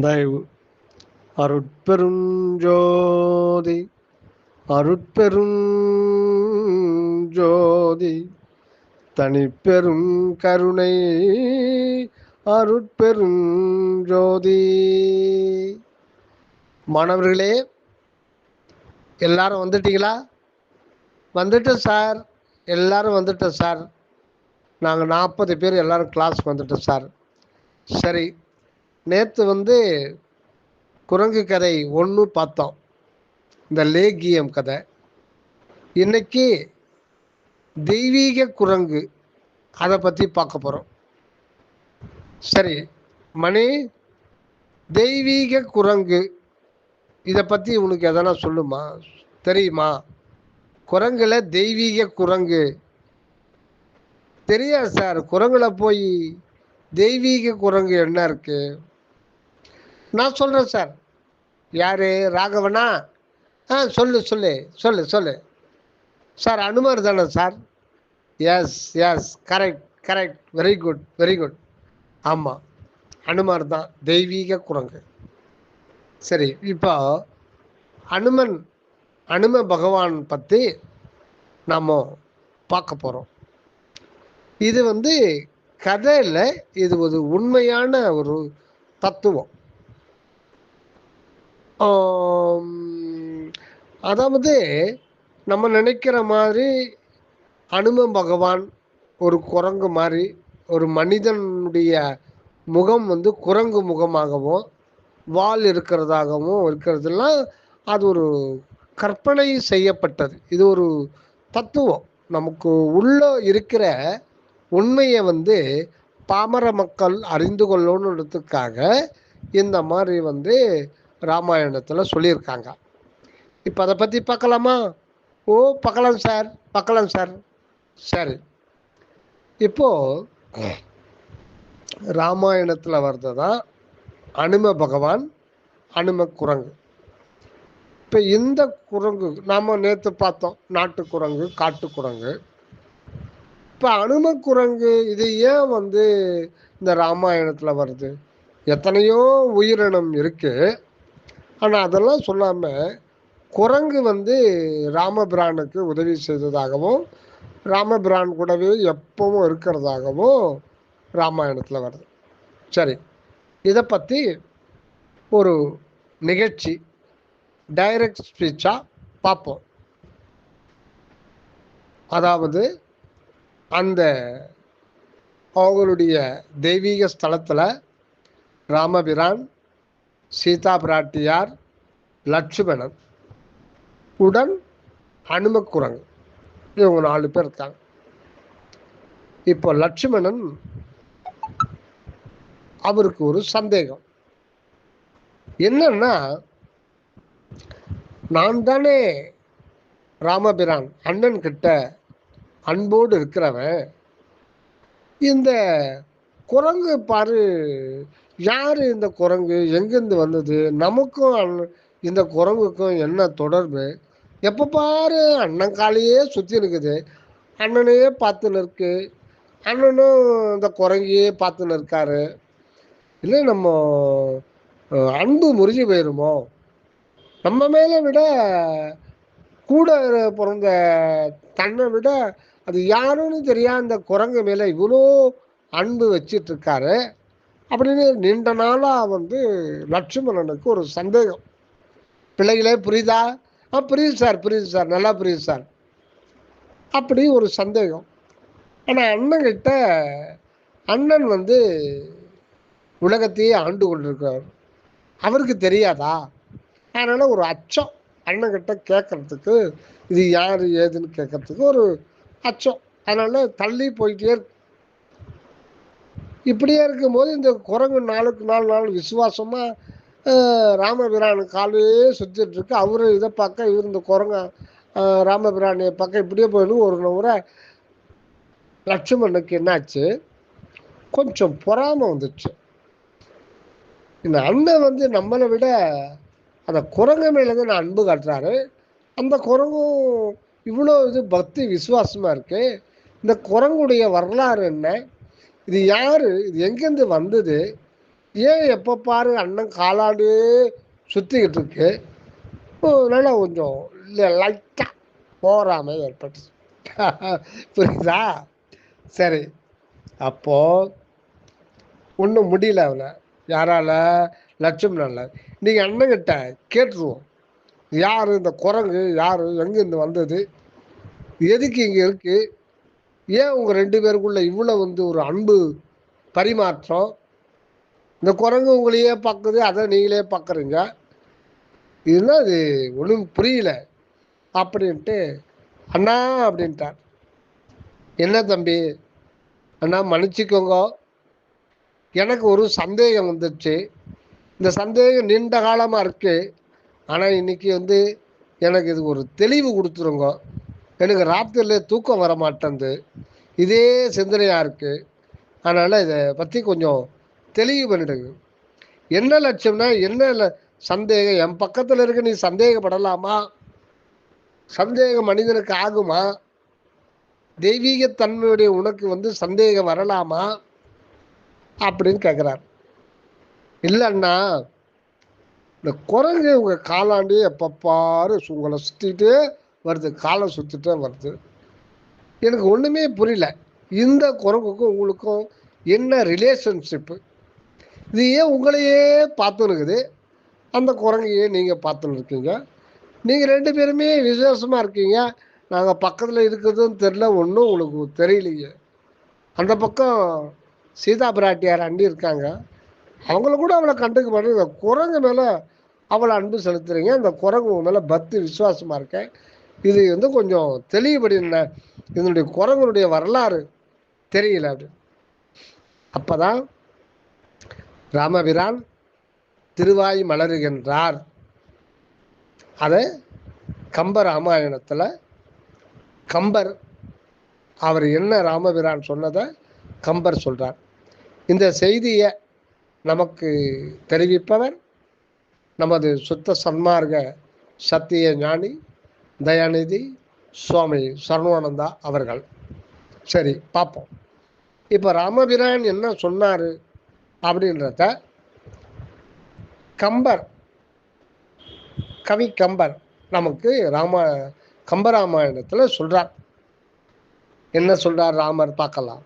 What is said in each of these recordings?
தயவு. அருட்பெருஞ்சோதி அருட்பெரும் ஜோதி தனிப்பெரும் கருணை அருட்பெரும் ஜோதி மாணவர்களே எல்லாரும் வந்துட்டீங்களா? வந்துட்டோம் சார். எல்லாரும் வந்துட்டோம் சார். நாங்கள் நாற்பது பேர் எல்லாரும் கிளாஸ் வந்துட்டோம் சார். சரி நேற்று வந்து குரங்கு கதை ஒன்று பார்த்தோம். இந்த லேகியம் கதை. இன்னைக்கு தெய்வீக குரங்கு அதை பற்றி பார்க்க போகிறோம் சரி மணி தெய்வீக குரங்கு. இதை பற்றி உனக்கு எதனா சொல்லுமா? தெரியுமா? குரங்குல தெய்வீக குரங்கு. தெரியாது சார். குரங்குல போய் தெய்வீக குரங்கு என்ன இருக்குது நான் சொல்கிறேன் சார். யார்? ராகவனா? ஆ சொல்லு சொல்லு சொல்லு சொல்லு. சார் அனுமார் தானே sir? Yes yes correct correct very good very good ஆமாம் அனுமார் தான் தெய்வீக குரங்கு. சரி இப்போ அனுமன் அனும பகவான் பற்றி நாம் பார்க்க போகிறோம் இது வந்து கதையில் இது ஒரு உண்மையான ஒரு தத்துவம். அதாவது நம்ம நினைக்கிற மாதிரி அனும பகவான் ஒரு குரங்கு மாதிரி ஒரு மனிதனுடைய முகம் வந்து குரங்கு முகமாகவும் வால் இருக்கிறதாகவும் இருக்கிறதுலாம் அது ஒரு கற்பனை செய்யப்பட்டது. இது ஒரு தத்துவம். நமக்கு உள்ள இருக்கிற உண்மையை வந்து பாமர மக்கள் அறிந்து கொள்ளணுன்றதுக்காக இந்த மாதிரி வந்து ராமாயணத்தில் சொல்லியிருக்காங்க. இப்போ அதை பற்றி பார்க்கலாமா? ஓ பார்க்கலாம் சார் பார்க்கலாம் சார். சரி. இப்போது ராமாயணத்தில் வர்றது தான் அனும பகவான் அனும குரங்கு. இப்போ இந்த குரங்கு நாம் நேற்று பார்த்தோம் நாட்டு குரங்கு காட்டு குரங்கு. இப்போ அனும குரங்கு இது ஏன் வந்து இந்த ராமாயணத்தில் வருது? எத்தனையோ உயிரினம் இருக்குது ஆனால் அதெல்லாம் சொல்லாமல் குரங்கு வந்து ராமபிரானுக்கு உதவி செய்ததாகவும் ராமபிரான் கூடவே எப்பவும் இருக்கிறதாகவும் ராமாயணத்தில் வருது. சரி இதை பற்றி ஒரு நிகழ்ச்சி டைரக்ட் ஸ்பீச்சாக பார்ப்போம் அதாவது அந்த அவங்களுடைய தெய்வீக ஸ்தலத்தில் ராமபிரான் சீதா பிராட்டியார் லட்சுமணன் உடன் அனுமக்குரங்கு இவங்க நாலு பேர் இருக்காங்க. இப்போ லட்சுமணன் அவருக்கு ஒரு சந்தேகம். என்னன்னா நான் தானே ராமபிரான் அண்ணன் கிட்ட அன்போடு இருக்கிறவன். இந்த குரங்கு பாரு யார் இந்த குரங்கு? எங்கேருந்து வந்தது? நமக்கும் இந்த குரங்குக்கும் என்ன தொடர்பு? எப்போ பாரு அண்ணன் காலையே சுற்றி இருக்குது அண்ணனையே பார்த்துன்னு இருக்கு அண்ணனும் இந்த குரங்கையே பார்த்துன்னு இருக்காரு இல்லை நம்ம அன்பு முறிஞ்சு போயிருமோ? நம்ம மேலே விட கூட பிறந்த தன்னை விட அது யாருன்னு தெரியாத அந்த குரங்கு மேலே இவ்வளோ அன்பு வச்சிட்டு இருக்காரு அப்படின்னு நீண்ட நாளாக வந்து லட்சுமணனுக்கு ஒரு சந்தேகம். பிள்ளைகளே புரியுதா? ஆ புரியுது சார் புரியுது சார் நல்லா புரியுது சார். அப்படி ஒரு சந்தேகம். ஆனால் அண்ணன்கிட்ட அண்ணன் வந்து உலகத்தையே ஆண்டு கொண்டிருக்கிறார். அவருக்கு தெரியாதா? அதனால் ஒரு அச்சம் அண்ணன்கிட்ட கேட்கறதுக்கு இது யார் ஏதுன்னு கேட்கறதுக்கு ஒரு அச்சம். அதனால் தள்ளி போயிட்டே இப்படியே இருக்கும்போது இந்த குரங்கு நாளுக்கு நாள் நாள் விசுவாசமாக ராமபிரானு காலையே சுற்றிட்டு இருக்கு. அவரு இதை பார்க்க இவர் இந்த குரங்க அஹ், பார்க்க இப்படியே போயிடும் ஒரு முறை லட்சுமணனுக்கு என்னாச்சு? கொஞ்சம் பொறாமை வந்துச்சு. இந்த அண்ணன் வந்து நம்மளை விட அந்த குரங்கு மேலேருந்து நான் அன்பு காட்டுறாரு. அந்த குரங்கும் இவ்வளோ இது பக்தி விசுவாசமாக இருக்கு. இந்த குரங்குடைய வரலாறு என்ன? இது யாரு? இது எங்கேருந்து வந்தது? ஏன் எப்போ பாரு அண்ணன் காலாண்டு சுற்றிக்கிட்டு இருக்கு? அதனால் கொஞ்சம் லைட்டாக போராமை ஏற்பட்டுச்சு. புரியுதா? சரி. அப்போ ஒன்றும் முடியல அவனை. யாரால? லட்சுமணன்ல நீங்கள் அண்ணங்கிட்ட கேட்டுருவோம். யார் இந்த குரங்கு? யார்? எங்கேருந்து வந்தது? எதுக்கு இங்கே இருக்குது ஏன் உங்கள் ரெண்டு பேருக்குள்ள இவ்வளோ வந்து ஒரு அன்பு பரிமாற்றம்? இந்த குரங்கு உங்களையே பார்க்குது அதை நீங்களே பார்க்குறீங்க இதுதான் அது ஒன்றும் புரியல. அப்படின்ட்டு அண்ணா அப்படின்ட்டார். என்ன தம்பி? அண்ணா மன்னிச்சிக்கோங்க. எனக்கு ஒரு சந்தேகம் வந்துச்சு இந்த சந்தேகம் நீண்ட காலமாக இருக்குது ஆனால் இன்னைக்கு வந்து எனக்கு இது ஒரு தெளிவு கொடுத்துருங்க. எனக்கு ராத்திரியில் தூக்கம் வர மாட்டேங்குது இதே சிந்தனையாக இருக்குது அதனால் இதை பற்றி கொஞ்சம் தெளிவு பண்ணிடுங்க. என்ன லட்சியம்னா என்ன சந்தேகம்? என் பக்கத்தில் இருக்க நீ சந்தேகப்படலாமா? சந்தேகம் மனிதனுக்கு ஆகுமா? தெய்வீக தன்மையுடைய உனக்கு வந்து சந்தேகம் வரலாமா? அப்படின்னு கேட்குறார் இல்லைன்னா இந்த குரங்கு இவங்க காலாண்டு எப்போ பாரு உங்களை சுற்றிட்டு வருது காலை சுற்றிட்டே வருது. எனக்கு ஒன்றுமே புரியல. இந்த குரங்குக்கும் உங்களுக்கும் என்ன ரிலேஷன்ஷிப்பு இது ஏன் உங்களையே பார்த்துன்னு இருக்குது அந்த குரங்கையே நீங்கள் பார்த்துன்னு இருக்கீங்க நீங்கள் ரெண்டு பேருமே விசேஷமாக இருக்கீங்க. நாங்கள் பக்கத்தில் இருக்கிறதுன்னு தெரில ஒன்றும் உங்களுக்கு தெரியலையே. அந்த பக்கம் சீதா பிராட்டியார் அண்டி இருக்காங்க. அவங்கள கூட அவளை கண்டுக்க மாட்டேங்க குரங்கு மேலே அவளை அன்பு செலுத்துறீங்க. அந்த குரங்கு மேலே பக்தி விசுவாசமாக இருக்கேன். இது வந்து கொஞ்சம் தெளிவுபடி என்ன இதனுடைய குரங்குடைய வரலாறு தெரியல அப்படின்னு அப்பதான் ராமபிரான் திருவாய் மலருகின்றார். அதை கம்ப ராமாயணத்தில் கம்பர் அவர் என்ன ராமபிரான் சொன்னதை கம்பர் சொல்கிறார் இந்த செய்தியை நமக்கு தெரிவிப்பவர் நமது சுத்த சன்மார்க்க சத்திய ஞானி தயாநிதி சுவாமி சரணானந்தா அவர்கள். சரி பார்ப்போம் இப்போ ராமபிரான் என்ன சொன்னார் அப்படின்றத கம்பர் கவி கம்பர் நமக்கு ராம கம்பராமாயணத்தில் சொல்கிறார் என்ன சொல்கிறார் ராமர் பார்க்கலாம்.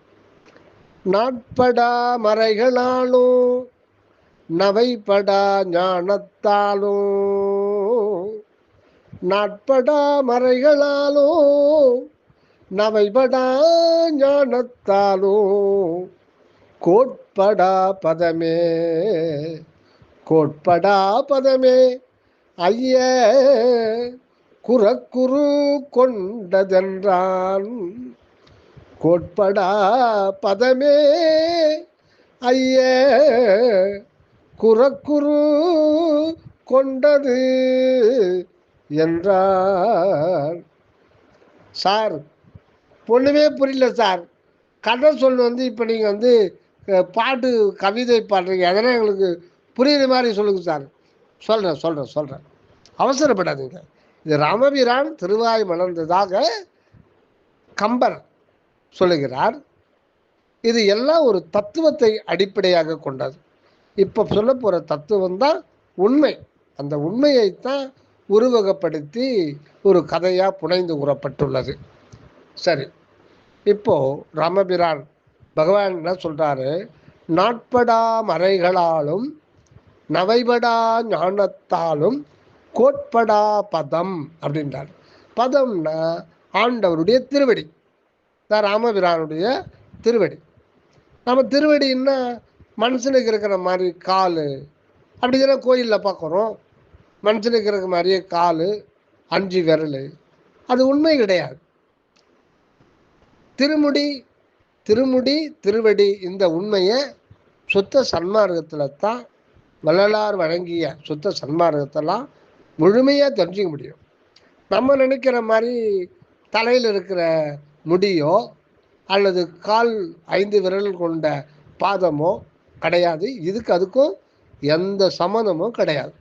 நாட்படா மறைகளாலும் நவைப்படா ஞானத்தாலும் நாட்படா மறைகளாலோ நவைபடா ஞானத்தாலோ. கோட்படா பதமே கோட்படா பதமே ஐய குறக்குரு கொண்டதென்றான். கோட்படா பதமே ஐய குறக்குரு கொண்டது. என்றார். சார் ஒன்றுமே புரியல சார். கதை சொல் வந்து இப்போ நீங்கள் வந்து பாட்டு கவிதை பாடுறீங்க. அதெல்லாம் எங்களுக்கு புரியுற மாதிரி சொல்லுங்க சார். சொல்கிறேன் சொல்கிறேன் சொல்கிறேன் அவசரப்படாதீங்க. இது ராமபிரான் திருவாய் மலர்ந்ததாக கம்பர் சொல்லுகிறார். இது எல்லாம் ஒரு தத்துவத்தை அடிப்படையாக கொண்டது. இப்போ சொல்ல போகிற தத்துவம் தான் உண்மை. அந்த உண்மையைத்தான் உருவகப்படுத்தி ஒரு கதையாக புனைந்து கூறப்பட்டுள்ளது. சரி இப்போ ராமபிரான் பகவான் என்ன சொல்றாரு? நாட்படா மறைகளாலும் நவைபடா ஞானத்தாலும் கோட்படா பதம் அப்படின்றார். பதம்னா ஆண்டவருடைய திருவடி தான் ராமபிரானுடைய திருவடி. நம்ம திருவடின்னா மனுஷனுக்கு இருக்கிற மாதிரி கால் அப்படி தானே கோயிலில் பார்க்குறோம் மனுஷனுக்கு இருக்கிற மாதிரியே கால் அஞ்சு விரல் அது உண்மை கிடையாது. திருமுடி திருமுடி திருவடி இந்த உண்மையை சுத்த சன்மார்க்கத்தில் தான் வள்ளலார் வழங்கிய சுத்த சன்மார்க்கத்தெல்லாம் முழுமையாக தெரிஞ்சுக்க முடியும். நம்ம நினைக்கிற மாதிரி தலையில் இருக்கிற முடியோ அல்லது கால் ஐந்து விரல் கொண்ட பாதமோ கிடையாது. இதுக்கு அதுக்கும் எந்த சம்மந்தமும் கிடையாது.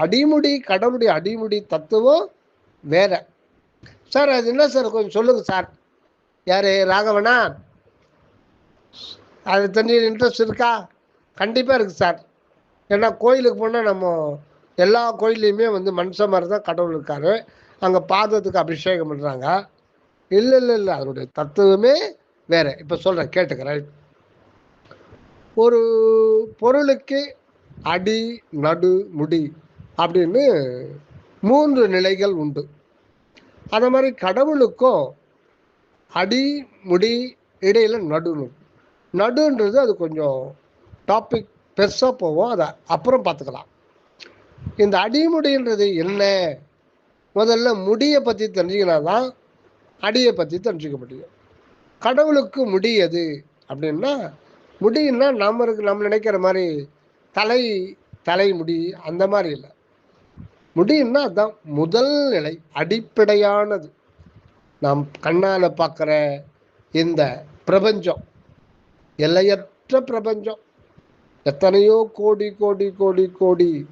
அடிமுடி கடவுளுடைய அடிமுடி தத்துவம் வேற. சார் அது என்ன சார்? கொஞ்சம் சொல்லுங்க சார். யாரு? ராகவனா? அது தண்ணி இன்ட்ரெஸ்ட் இருக்கா? கண்டிப்பாக இருக்குது சார். ஏன்னா கோயிலுக்கு போனால் நம்ம எல்லா கோயில்லையுமே வந்து மனுஷ மாதிரி தான் கடவுள் இருக்கார். அங்கே பாதத்துக்கு அபிஷேகம் பண்ணுறாங்க இல்லை இல்லை இல்லை. அதனுடைய தத்துவமே வேறு. இப்போ சொல்கிறேன் கேட்டுக்கிறேன். ஒரு பொருளுக்கு அடி நடு முடி அப்படின்னு மூன்று நிலைகள் உண்டு. அந்த மாதிரி கடவுளுக்கும் அடி முடி இடையில நடுன்னு. நடுன்றது அது கொஞ்சம் டாபிக் பெருசாக போவோம் அதை அப்புறம் பார்த்துக்கலாம். இந்த அடிமுடின்றது என்ன? முதல்ல முடியை பற்றி தெரிஞ்சுக்கினா தான் அடியை பற்றி தெரிஞ்சுக்க முடியும். கடவுளுக்கு முடி எது? அப்படின்னா முடின்னா நம்ம இருக்கு நம்ம நினைக்கிற மாதிரி தலை தலைமுடி அந்த மாதிரி இல்லை. முடின்னா அதுதான் முதல் நிலை அடிப்படையானது. நாம் கண்ணால் பார்க்குற இந்த பிரபஞ்சம் எல்லையற்ற பிரபஞ்சம். எத்தனையோ கோடி கோடி கோடி கோடி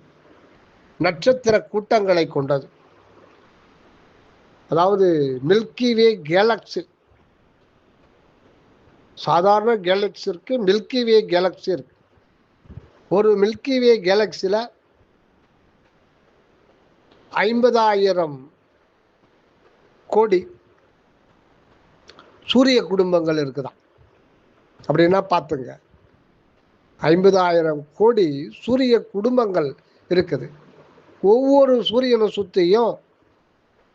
நட்சத்திர கூட்டங்களை கொண்டது. அதாவது மில்கி வே கேலக்ஸி சாதாரண கேலக்ஸி இருக்கு மில்கி வே கேலக்ஸி இருக்கு. ஒரு மில்கிவே கேலக்சியில் ஐம்பதாயிரம் கோடி சூரிய குடும்பங்கள் இருக்குதான் அப்படின்னா பார்த்துங்க. ஐம்பதாயிரம் கோடி சூரிய குடும்பங்கள் இருக்குது. ஒவ்வொரு சூரியனை சுற்றியும்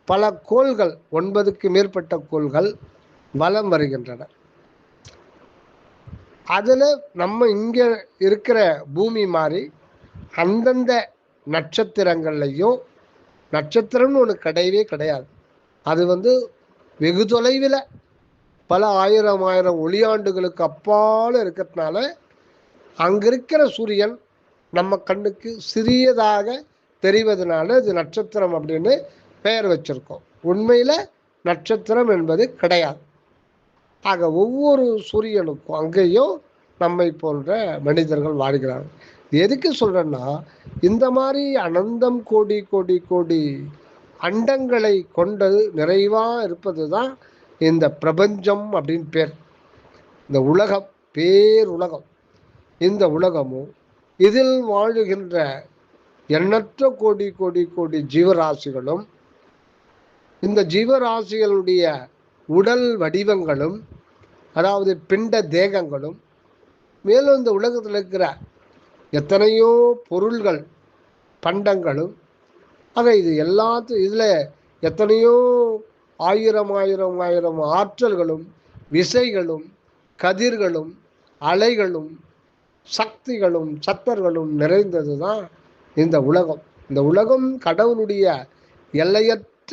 பல கோள்கள் ஒன்பதுக்கு மேற்பட்ட கோள்கள் வலம் வருகின்றன. அதில் நம்ம இங்கே இருக்கிற பூமி மாதிரி அந்தந்த நட்சத்திரங்கள்லையும் நட்சத்திரம்னு ஒன்று கிடையவே கிடையாது. அது வந்து வெகு தொலைவில் பல ஆயிரம் ஆயிரம் ஒளியாண்டுகளுக்கு அப்பால் இருக்கிறதுனால அங்கே இருக்கிற சூரியன் நம்ம கண்ணுக்கு சிறியதாக தெரிவதனால இது நட்சத்திரம் அப்படின்னு பெயர் வச்சிருக்கோம். உண்மையில் நட்சத்திரம் என்பது கிடையாது. ஆக ஒவ்வொரு சூரியனுக்கும் அங்கேயும் நம்மை போன்ற மனிதர்கள் வாழ்கிறார்கள் எதுக்கு சொல்றேன்னா இந்த மாதிரி அனந்தம் கோடி கோடி கோடி அண்டங்களை கொண்டது நிறைவாக இருப்பது தான் இந்த பிரபஞ்சம் அப்படின்னு பேர். இந்த உலகம் பேருலகம். இந்த உலகமும் இதில் வாழுகின்ற எண்ணற்ற கோடி கோடி கோடி ஜீவராசிகளும் இந்த ஜீவராசிகளுடைய உடல் வடிவங்களும் அதாவது பிண்ட தேகங்களும் மேலும் இந்த உலகத்தில் இருக்கிற எத்தனையோ பொருள்கள் பண்டங்களும் ஆக இது எல்லாத்து இதில் எத்தனையோ ஆயிரம் ஆயிரம் ஆயிரம் ஆற்றல்களும் விசைகளும் கதிர்களும் அலைகளும் சக்திகளும் சத்தர்களும் நிறைந்தது தான் இந்த உலகம். இந்த உலகம் கடவுளுடைய எல்லையற்ற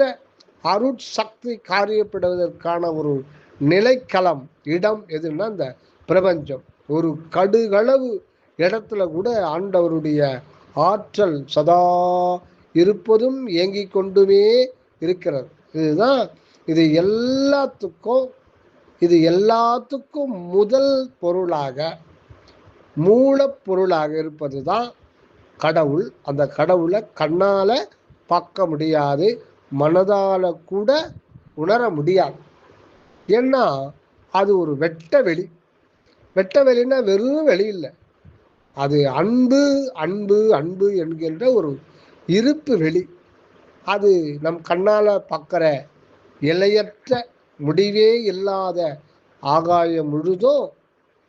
அருட்சக்தி காரியப்படுவதற்கான ஒரு நிலைக்களம் இடம் எதுன்னா இந்த பிரபஞ்சம். ஒரு கடுகளவு இடத்துல கூட ஆண்டவருடைய ஆற்றல் சதா இருப்பதும் இயங்கிக் கொண்டுமே இருக்கிறது. இதுதான் இது எல்லாத்துக்கும் இது எல்லாத்துக்கும் முதல் பொருளாக மூலப்பொருளாக இருப்பது தான் கடவுள். அந்த கடவுளை கண்ணால் பார்க்க முடியாது. மனதால் கூட உணர முடியாது. ஏன்னா அது ஒரு வெட்ட வெளி. வெட்ட வெளின்னா வெறும் வெளி இல்லை. அது அன்பு அன்பு அன்பு என்கின்ற ஒரு இருப்பு வெளி. அது நம் கண்ணால் பார்க்குற எல்லையற்ற முடிவே இல்லாத ஆகாயம் முழுதும்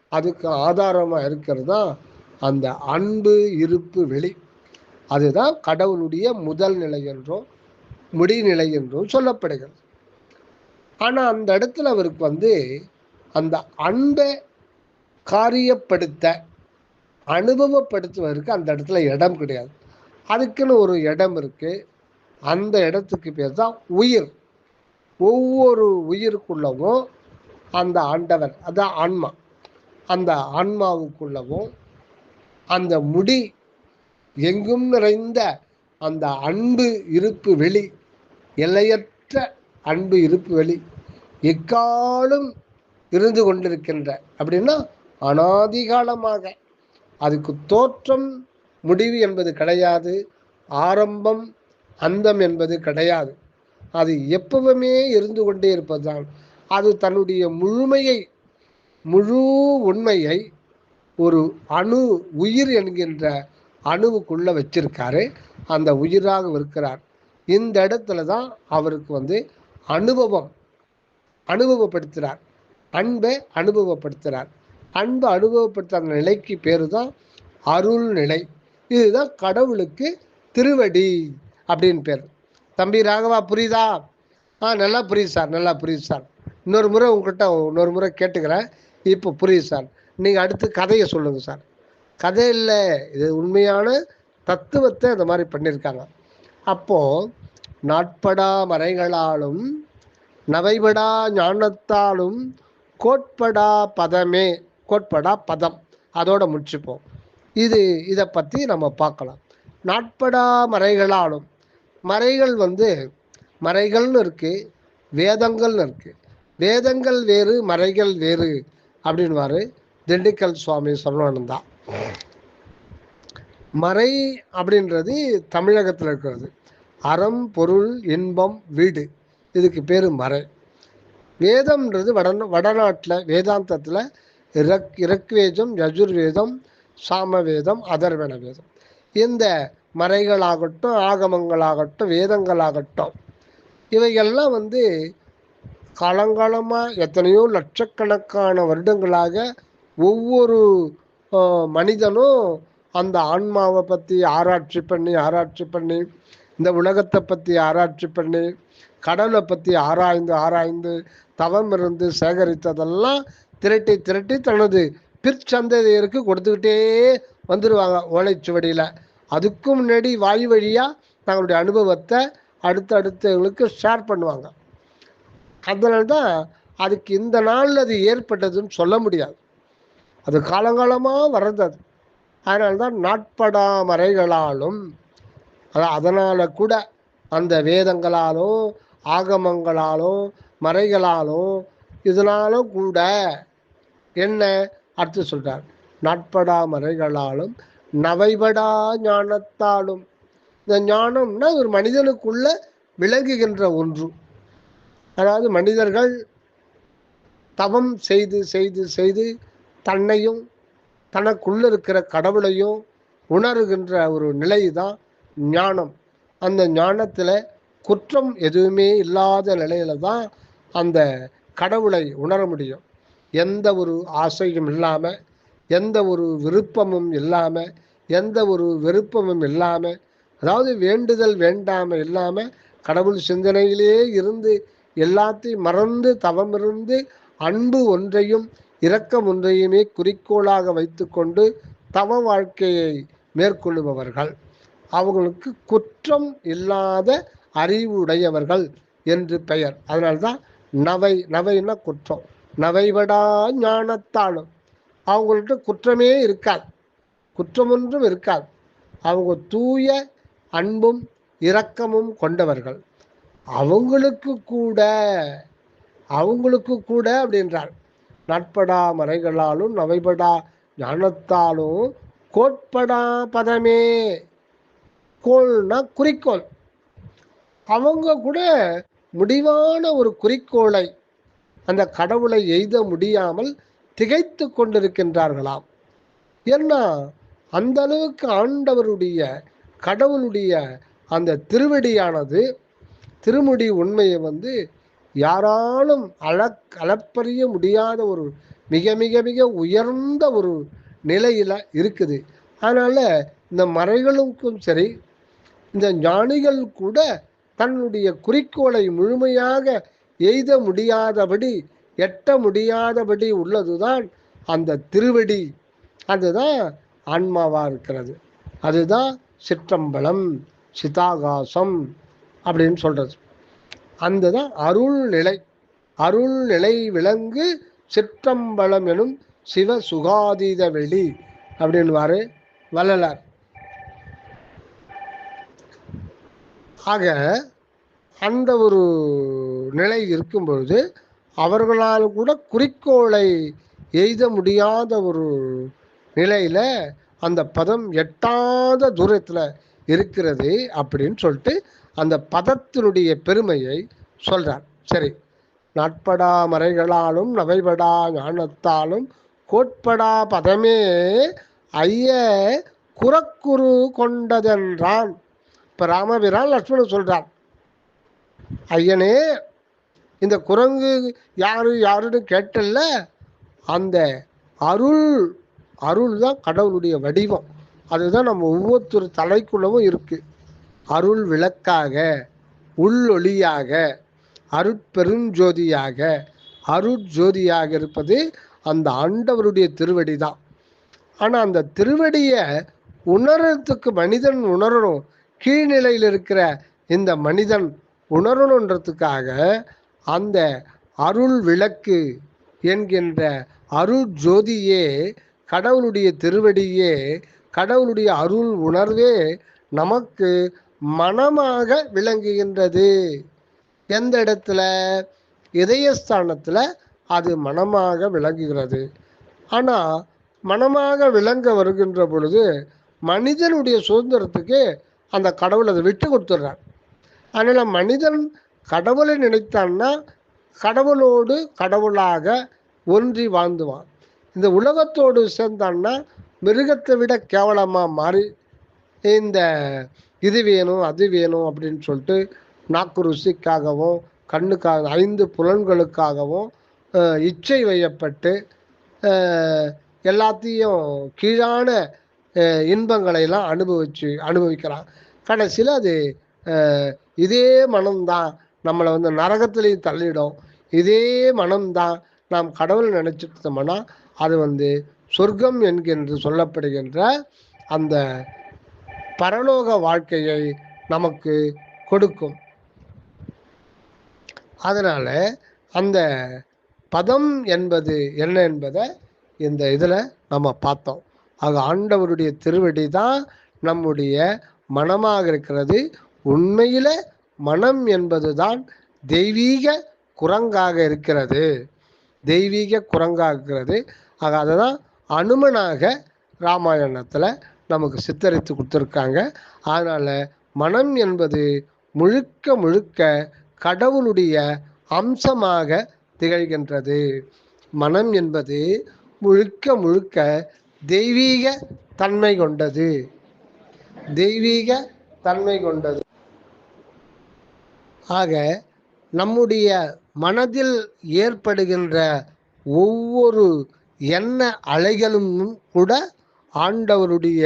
அதுக்கு ஆதாரமாக இருக்கிறது தான் அந்த அன்பு இருப்பு வெளி. அதுதான் கடவுளுடைய முதல் நிலை என்றும் முடிநிலை என்றும் சொல்லப்படுகிறது. ஆனால் அந்த இடத்துல அவருக்கு வந்து அந்த அன்பை காரியப்படுத்த அனுபவப்படுத்துவதற்கு அந்த இடத்துல இடம் கிடையாது. அதுக்குன்னு ஒரு இடம் இருக்கு. அந்த இடத்துக்கு பேர் தான் உயிர். ஒவ்வொரு உயிருக்குள்ளவும் அந்த ஆண்டவர் அதான் ஆன்மா. அந்த ஆன்மாவுக்குள்ளவும் அந்த முடி எங்கும் நிறைந்த அந்த அன்பு இருப்பு வெளி எல்லையற்ற அன்பு இருப்பு வெளி எக்காலும் இருந்து கொண்டிருக்கின்ற அப்படின்னா அனாதிகாலமாக அதுக்கு தோற்றம் முடிவு என்பது கிடையாது ஆரம்பம் அந்தம் என்பது கிடையாது. அது எப்பவுமே இருந்து கொண்டே இருப்பதுதான். அது தன்னுடைய முழுமையை முழு உண்மையை ஒரு அணு உயிர் என்கின்ற அணுவுக்குள்ள வச்சிருக்காரு. அந்த உயிராக இருக்கிறார். இந்த இடத்துல தான் அவருக்கு வந்து அனுபவம் அனுபவப்படுத்துகிறார் அன்பை அனுபவப்படுத்துகிறார் அன்பை அனுபவப்படுத்த அந்த நிலைக்கு பேர் தான் அருள் நிலை இதுதான் கடவுளுக்கு திருவடி அப்படின்னு பேர். தம்பி ராகவா புரியுதா? ஆ நல்லா புரியுது சார் நல்லா புரியுது சார். இன்னொரு முறை உங்கள்கிட்ட இன்னொரு முறை கேட்டுக்கிறேன். இப்போ புரியுது சார். நீங்கள் அடுத்து கதையை சொல்லுங்கள் சார். கதை இல்லை. இது உண்மையான தத்துவத்தை இந்த மாதிரி பண்ணியிருக்காங்க. அப்போது நாட்படா மறைகளாலும் நவைபடா ஞானத்தாலும் கோட்படா பதமே கோட்படா பதம். அதோட முடிச்சுப்போம். இது இதை பற்றி நம்ம பார்க்கலாம். நாட்படா மறைகளாலும் மறைகள் வந்து மறைகள்னு இருக்குது வேதங்கள்னு இருக்குது வேதங்கள் வேறு மறைகள் வேறு அப்படின்வாரு திண்டுக்கல் சுவாமி சரவணானந்தா மறை அப்படின்றது தமிழகத்தில் இருக்கிறது. அறம் பொருள் இன்பம் வீடு. இதுக்கு பேர் மறை. வேதம்ன்றது வட வடநாட்டில் வேதாந்தத்தில் இரக் இறக்வேதம் யஜுர்வேதம் சாமவேதம் அதர்வன வேதம் இந்த மறைகளாகட்டும் ஆகமங்களாகட்டும் வேதங்களாகட்டும் இவைகள்லாம் வந்து காலங்காலமாக எத்தனையோ லட்சக்கணக்கான வருடங்களாக ஒவ்வொரு மனிதனும் அந்த ஆன்மாவை பற்றி ஆராய்ச்சி பண்ணி ஆராய்ச்சி பண்ணி இந்த உலகத்தை பற்றி ஆராய்ச்சி பண்ணி கடலை பற்றி ஆராய்ந்து ஆராய்ந்து தவம் இருந்து சேகரித்ததெல்லாம் திரட்டி திரட்டி தனது பிற்சந்ததியருக்கு கொடுத்துக்கிட்டே வந்துடுவாங்க ஓலைச்சுவடியில். அதுக்கும் முன்னாடி வாய் வழியாக தங்களுடைய அனுபவத்தை அடுத்தடுத்தவங்களுக்கு ஷேர் பண்ணுவாங்க. அதனால தான் அதுக்கு இந்த நாளில் அது ஏற்பட்டதுன்னு சொல்ல முடியாது. அது காலங்காலமாக வர்றது அது. அதனால்தான் தான் நாட்படா மறைகளாலும் அதனால் கூட அந்த வேதங்களாலும் ஆகமங்களாலும் மறைகளாலும் இதனாலும் கூட என்ன அடுத்து சொல்றார்? நாட்படா மறைகளாலும் நவைபடா ஞானத்தாலும். இந்த ஞானம்னா ஒரு மனிதனுக்குள்ள விளங்குகின்ற ஒன்று. அதாவது மனிதர்கள் தவம் செய்து செய்து செய்து தன்னையும் தனக்குள்ள இருக்கிற கடவுளையும் உணர்கின்ற ஒரு நிலை தான் ஞானம். அந்த ஞானத்தில் குற்றம் எதுவுமே இல்லாத நிலையில தான் அந்த கடவுளை உணர முடியும். எந்த ஒரு ஆசையும் இல்லாமல் எந்த ஒரு விருப்பமும் இல்லாமல் எந்த ஒரு விருப்பமும் இல்லாமல் அதாவது வேண்டுதல் வேண்டாம இல்லாமல் கடவுள் சிந்தனையிலேயே இருந்து எல்லாத்தையும் மறந்து தவம் இருந்து அன்பு ஒன்றையும் இரக்கம் ஒன்றையுமே குறிக்கோளாக வைத்துக்கொண்டு தவ வாழ்க்கையை மேற்கொள்ளுபவர்கள். அவங்களுக்கு குற்றம் இல்லாத அறிவு உடையவர்கள் என்று பெயர். அதனால்தான் நவை நவைன்னா குற்றம். நவைவடா ஞானத்தாலும் அவங்கள்ட்ட குற்றமே இருக்காது. குற்றம் ஒன்றும் இருக்காது. அவங்க தூய அன்பும் இரக்கமும் கொண்டவர்கள். அவங்களுக்கு கூட அவங்களுக்கு கூட அப்படின்றார். நட்படா மறைகளாலும் நவைபடா ஞானத்தாலும் கோட்படா பதமே. கோள்னா குறிக்கோள். அவங்க கூட முடிவான ஒரு குறிக்கோளை அந்த கடவுளை எய்த முடியாமல் திகைத்து கொண்டிருக்கின்றார்களாம். ஏன்னா அந்த அளவுக்கு ஆண்டவருடைய கடவுளுடைய அந்த திருவடியானது திருமுடி உண்மையை வந்து யாராலும் அளக் அளப்பறிய முடியாத ஒரு மிக மிக மிக உயர்ந்த ஒரு நிலையில் இருக்குது. அதனால் இந்த மறைகளுக்கும் சரி இந்த ஞானிகள் கூட தன்னுடைய குறிக்கோளை முழுமையாக எய்த முடியாதபடி எட்ட முடியாதபடி உள்ளதுதான் அந்த திருவடி. அதுதான் ஆன்மாவாக இருக்கிறது. அதுதான் சிற்றம்பலம் சிதாகாசம் அப்படின்னு சொல்கிறது அந்த தான் அருள்நிலை. அருள்நிலை விலங்கு சிற்றம்பலம் எனும் சிவ சுகாதீத வெளி அப்படின்வாரு வள்ளலார். ஆக அந்த ஒரு நிலை இருக்கும் பொழுது அவர்களால் கூட குறிக்கோளை எய்த முடியாத ஒரு நிலையில அந்த பதம் எட்டாத தூரத்தில் இருக்கிறது அப்படின்னு சொல்லிட்டு அந்த பதத்தினுடைய பெருமையை சொல்றார். சரி நாட்படா மறைகளாலும் நவைபடா ஞானத்தாலும் கோட்படா பதமே ஐய குறக்குரு கொண்டதென்றான். இப்போ ராமபிரான் லக்ஷ்மணன் சொல்றார் ஐயனே இந்த குரங்கு யாரு யாருன்னு கேட்டல்ல? அந்த அருள் அருள் தான் கடவுளுடைய வடிவம். அதுதான் நம்ம ஒவ்வொருத்தர் தலைக்குள்ளவும் இருக்குது அருள் விளக்காக உள்ளொளியாக அருட்பெருஞ்சோதியாக அருட்ஜோதியாக இருப்பது அந்த ஆண்டவருடைய திருவடி தான் ஆனால் அந்த திருவடியை உணர்றதுக்கு மனிதன் உணரணும். கீழ்நிலையில் இருக்கிற இந்த மனிதன் உணரணுன்றதுக்காக அந்த அருள் விளக்கு என்கின்ற அருள் ஜோதியே கடவுளுடைய திருவடியே கடவுளுடைய அருள் உணர்வே நமக்கு மனமாக விளங்குகின்றது. எந்த இடத்துல? இதயஸ்தானத்தில் அது மனமாக விளங்குகிறது. ஆனால் மனமாக விளங்க வருகின்ற பொழுது மனிதனுடைய சுதந்திரத்துக்கு அந்த கடவுள் அதை விட்டு கொடுத்துட்றான் அதனால் மனிதன் கடவுளை நினைத்தான்னா கடவுளோடு கடவுளாக ஒன்றி வாழ்ந்துவான். இந்த உலகத்தோடு சேர்ந்தான்னா மிருகத்தை விட கேவலமாக மாறி இந்த இது வேணும் அது வேணும் அப்படின்னு சொல்லிட்டு நாக்கு ருசிக்காகவும் கண்ணுக்காக ஐந்து புலன்களுக்காகவும் இச்சை வையப்பட்டு எல்லாத்தையும் கீழான இன்பங்களையெல்லாம் அனுபவிச்சு அனுபவிக்கிறான். கடைசியில் அது இதே மனம்தான் நம்மளை வந்து நரகத்திலையும் தள்ளிடும். இதே மனம்தான் நாம் கடவுள் நினைச்சிட்டோம்னா அது வந்து சொர்க்கம் என்கின்ற சொல்லப்படுகின்ற அந்த பரலோக வாழ்க்கையை நமக்கு கொடுக்கும். அதனால அந்த பதம் என்பது என்ன என்பதை இந்த இதில் நம்ம பார்த்தோம். ஆக ஆண்டவருடைய திருவடி தான் நம்முடைய மனமாக இருக்கிறது. உண்மையில் மனம் என்பது தான் தெய்வீக குரங்காக இருக்கிறது. தெய்வீக குரங்காக இருக்கிறது. ஆக அதை தான் அனுமனாக ராமாயணத்தில் நமக்கு சித்தரித்து கொடுத்துருக்காங்க. அதனால் மனம் என்பது முழுக்க முழுக்க கடவுளுடைய அம்சமாக திகழ்கின்றது. மனம் என்பது முழுக்க முழுக்க தெய்வீக தன்மை கொண்டது. தெய்வீக தன்மை கொண்டது. ஆக நம்முடைய மனதில் ஏற்படுகின்ற ஒவ்வொரு எண்ண அலைகளும் கூட ஆண்டவருடைய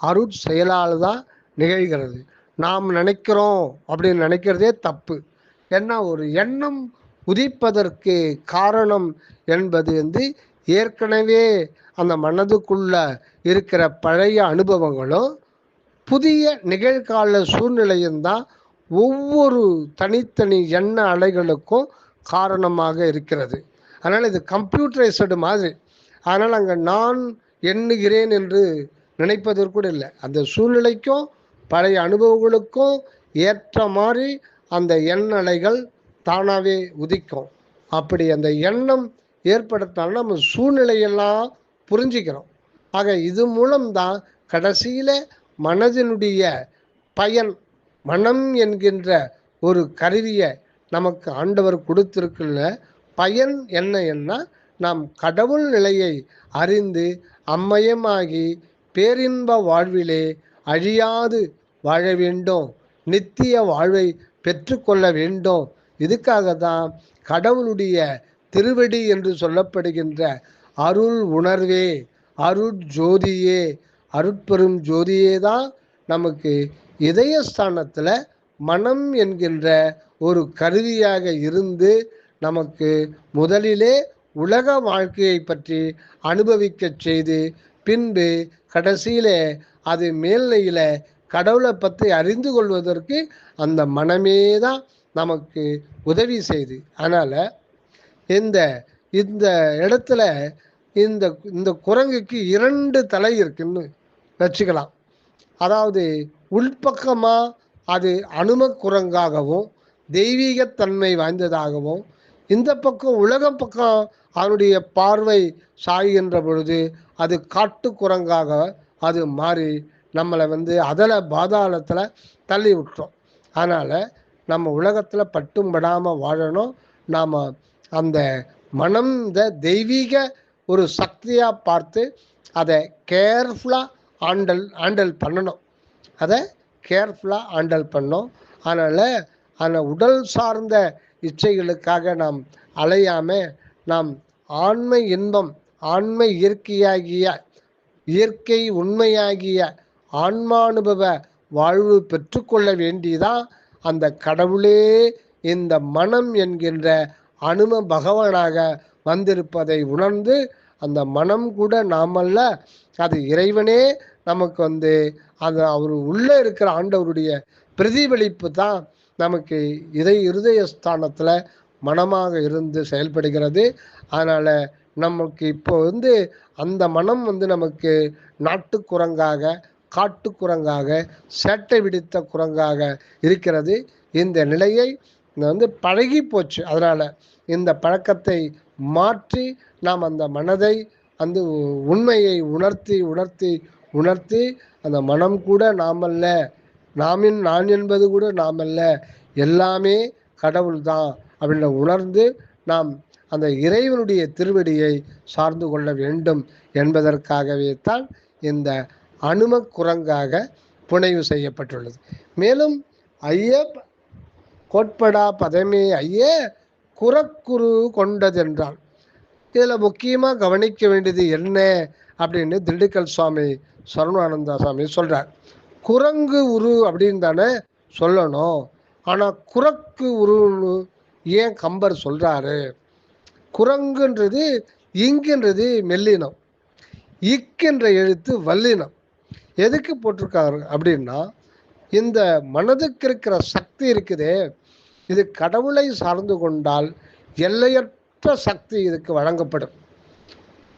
அருட் செயலால் தான் நிகழ்கிறது. நாம் நினைக்கிறோம் அப்படின்னு நினைக்கிறதே தப்பு. ஏன்னா ஒரு எண்ணம் உதிப்பதற்கு காரணம் என்பது வந்து ஏற்கனவே அந்த மனதுக்குள்ள இருக்கிற பழைய அனுபவங்களும் புதிய நிகழ்கால சூழ்நிலையும் தான் ஒவ்வொரு தனித்தனி எண்ண அலைகளுக்கும் காரணமாக இருக்கிறது. அதனால் இது கம்ப்யூட்டரைஸடு மாதிரி. அதனால் அங்கே நான் எண்ணுகிறேன் என்று நினைப்பதற்கு கூட இல்லை. அந்த சூழ்நிலைக்கும் பழைய அனுபவங்களுக்கும் ஏற்ற மாதிரி அந்த எண்ணலைகள் தானாகவே உதிக்கும். அப்படி அந்த எண்ணம் ஏற்படுத்தினாலும் நம்ம சூழ்நிலையெல்லாம் புரிஞ்சுக்கிறோம். ஆக இது மூலம்தான் கடைசியில் மனதினுடைய பயன் மனம் என்கின்ற ஒரு கருவியை நமக்கு ஆண்டவர் கொடுத்துருக்குள்ள பயன் என்ன என்ன நாம் கடவுள் நிலையை அறிந்து அம்மயமாகி பேரின்ப வாழ்விலே அழியாது வாழ வேண்டும். நித்திய வாழ்வை பெற்றுக்கொள்ள வேண்டும். இதுக்காக தான் கடவுளுடைய திருவடி என்று சொல்லப்படுகின்ற அருள் உணர்வே அருட் ஜோதியே. அருட்பெரும் ஜோதியே தான் நமக்கு இதயஸ்தானத்தில் மனம் என்கின்ற ஒரு கருவியாக இருந்து நமக்கு முதலிலே உலக வாழ்க்கையை பற்றி அனுபவிக்கச் செய்து பின்பு கடைசியில அது மேல்நிலையில கடவுளை பற்றி அறிந்து கொள்வதற்கு அந்த மனமே தான் நமக்கு உதவி செய்து. அதனால் இந்த இந்த இடத்துல இந்த இந்த குரங்குக்கு இரண்டு தலை இருக்குன்னு வச்சுக்கலாம். அதாவது உள்பக்கமாக அது அனும குரங்காகவும் தெய்வீகத்தன்மை வாய்ந்ததாகவும் இந்த பக்கம் உலகம் பக்கம் அவனுடைய பார்வை சாய்கின்ற பொழுது அது காட்டு குரங்காக அது மாறி நம்மளை வந்து அதில் பாதாளத்தில் தள்ளி விட்டுரும். அதனால் நம்ம உலகத்தில் பட்டும் படாமல் வாழணும். நாம் அந்த மனம் இந்த தெய்வீக ஒரு சக்தியாக பார்த்து அதை கேர்ஃபுல்லாக ஆண்டல் ஆண்டல் பண்ணணும். அதை கேர்ஃபுல்லாக ஆண்டல் பண்ணோம் அதனால் அந்த உடல் சார்ந்த இச்சைகளுக்காக நாம் அலையாம நாம் ஆண்மை இன்பம் ஆண்மை இயற்கையாகிய இயற்கை உண்மையாகிய ஆன்மானுபவ வாழ்வு பெற்றுக்கொள்ள வேண்டிதான் அந்த கடவுளே இந்த மனம் என்கின்ற அனும பகவானாக வந்திருப்பதை உணர்ந்து அந்த மனம் கூட நாமல்ல அது இறைவனே நமக்கு வந்து அது அவர் உள்ளே இருக்கிற ஆண்டவருடைய பிரதிபலிப்பு தான் நமக்கு இதை இருதய ஸ்தானத்தில் மனமாக இருந்து செயல்படுகிறது. அதனால் நமக்கு இப்போ வந்து அந்த மனம் வந்து நமக்கு நாட்டு குரங்காக காட்டு குரங்காக சேட்டை விடுத்த குரங்காக இருக்கிறது. இந்த நிலையை வந்து பழகி போச்சு. அதனால் இந்த பழக்கத்தை மாற்றி நாம் அந்த மனதை அந்த உண்மையை உணர்த்தி உணர்த்தி உணர்த்தி அந்த மனம் கூட நாமல்ல நாமின் நான் என்பது கூட நாமல்ல எல்லாமே கடவுள் தான் அப்படின்னு உணர்ந்து நாம் அந்த இறைவனுடைய திருவடியை சார்ந்து கொள்ள வேண்டும் என்பதற்காகவே தான் இந்த அனும குரங்காக புனைவு செய்யப்பட்டுள்ளது. மேலும் ஐய கோட்படா பதமே ஐய குரக்குரு கொண்டதென்றால் இதில் முக்கியமாக கவனிக்க வேண்டியது என்ன அப்படின்னு திண்டுக்கல் சுவாமி சரணானந்த சுவாமி சொல்கிறார் குரங்கு உரு அப்படின்னு தானே சொல்லணும். ஆனால் குரக்கு உருன்னு ஏன் கம்பர் சொல்கிறாரு குரங்குன்றது இங்குன்றது மெல்லினம். இக்கின்ற எழுத்து வல்லினம். எதுக்கு போட்டிருக்காரு அப்படின்னா இந்த மனதுக்கு இருக்கிற சக்தி இருக்குதே இது கடவுளை சார்ந்து கொண்டால் எல்லையற்ற சக்தி இதுக்கு வழங்கப்படும்.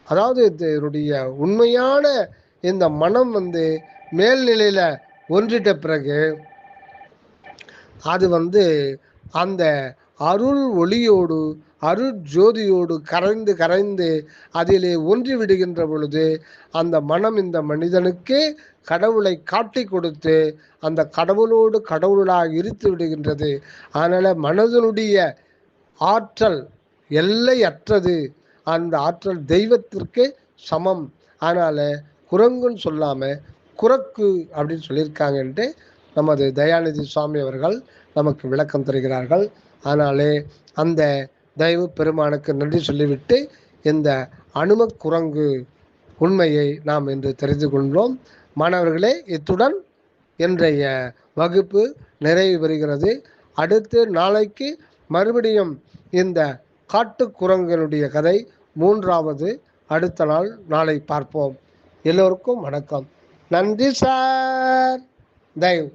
அதாவது இதனுடைய உண்மையான இந்த மனம் வந்து மேல்நிலையில் ஒன்றிட்ட பிறகு அது வந்து அந்த அருள் ஒளியோடு அருள் ஜோதியோடு கரைந்து கரைந்து அதிலே ஒன்றி விடுகின்ற பொழுது அந்த மனம் இந்த மனிதனுக்கு கடவுளை காட்டி கொடுத்து அந்த கடவுளோடு கடவுளாக இருத்து விடுகின்றது. அதனால் மனதனுடைய ஆற்றல் எல்லையற்றது. அந்த ஆற்றல் தெய்வத்திற்கு சமம். அதனால் குரங்குன்னு சொல்லாமல் குரக்கு அப்படின்னு சொல்லியிருக்காங்கன்ட்டு நமது தயாநிதி சுவாமி அவர்கள் நமக்கு விளக்கம் தருகிறார்கள். ஆனாலே அந்த தெய்வ பெருமானுக்கு நன்றி சொல்லிவிட்டு இந்த அனும குரங்கு உண்மையை நாம் இன்று தெரிந்து கொள்வோம். மாணவர்களே இத்துடன் இன்றைய வகுப்பு நிறைவு பெறுகிறது. அடுத்து நாளைக்கு மறுபடியும் இந்த காட்டு குரங்கனுடைய கதை மூன்றாவது அடுத்த நாள் நாளை பார்ப்போம். எல்லோருக்கும் வணக்கம். நன்றி சார். தயவு.